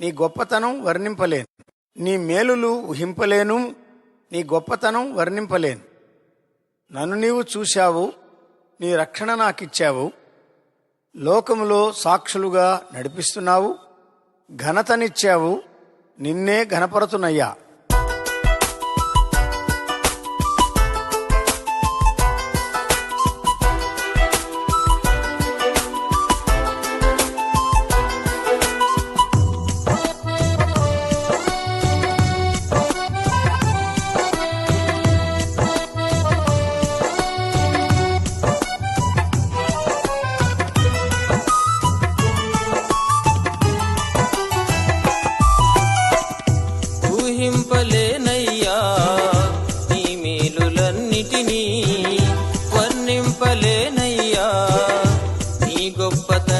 నీ గొప్పతనం వర్ణింపలేను. నీ మేలులు ఊహింపలేను. నీ గొప్పతనం వర్ణింపలేను. నన్ను నీవు చూశావు. నీ రక్షణ నాకిచ్చావు. లోకములో సాక్షులుగా నడిపిస్తున్నావు. ఘనతనిచ్చావు. నిన్నే ఘనపరతునయ్యా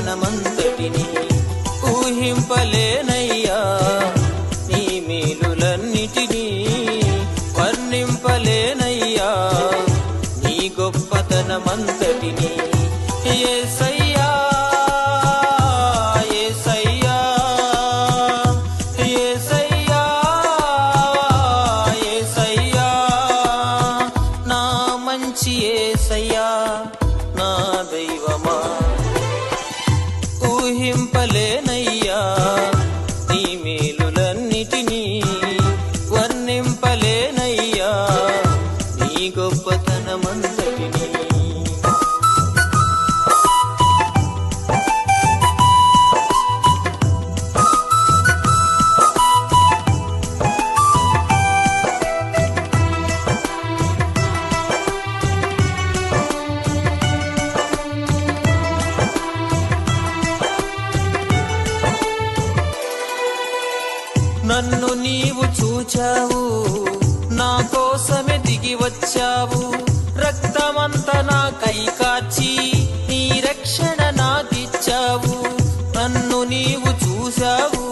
గొప్పతనమంతటిని ఊహింపలేనయ్యా. నీ మేలులన్నిటినీ వర్ణింపలేనయ్యా. నీ గొప్పతనమంతటిని యేసయ్యా యేసయ్యా యేసయ్యా యేసయ్యా నా మంచి యేసయ్యా నా దైవమా తిరిగి వచ్చావు. రక్తమంత నా కై కాచి నీ రక్షణ నాకిచ్చావు. నన్ను నీవు చూశావు.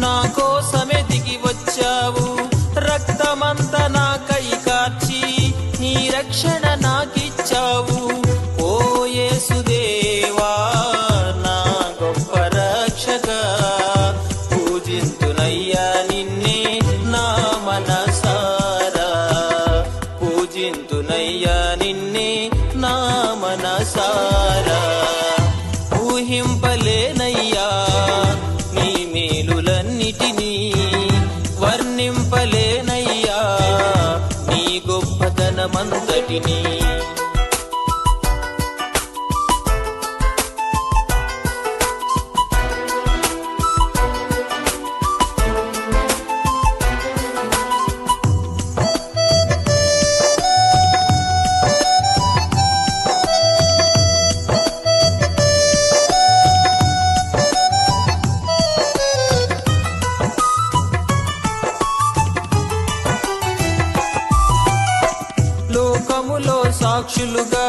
నా కోసమే దిగి వచ్చావు. మనసారా ఊహింపలేనయ్యా నీ మేలులన్నిటినీ వర్ణింపలేనయ్యా నీ గొప్పతనమంతటినీ సాక్షులుగా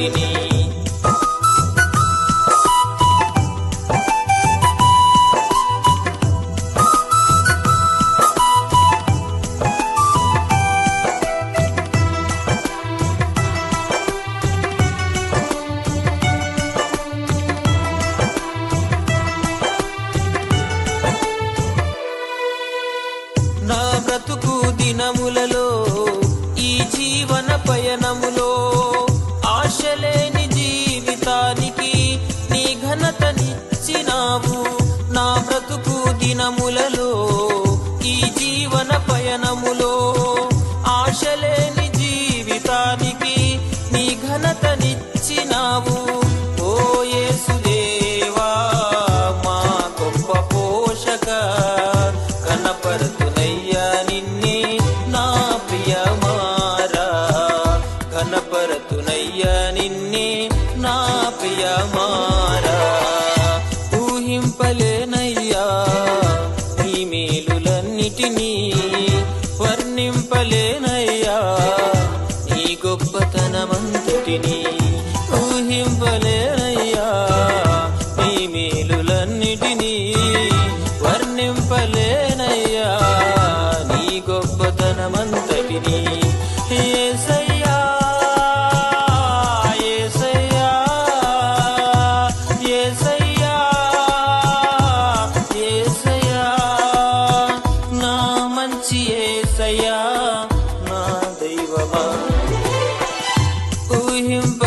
వాటిని. నా బ్రతుకు దినములలో అన్నిటినీ వర్ణింపలేనయ్యా. ఈ గొప్పతనమంతటిని ఊహింపలేనయ్యా. ఈ మేలులన్నిటినీ ఊహింపలేనయ్యా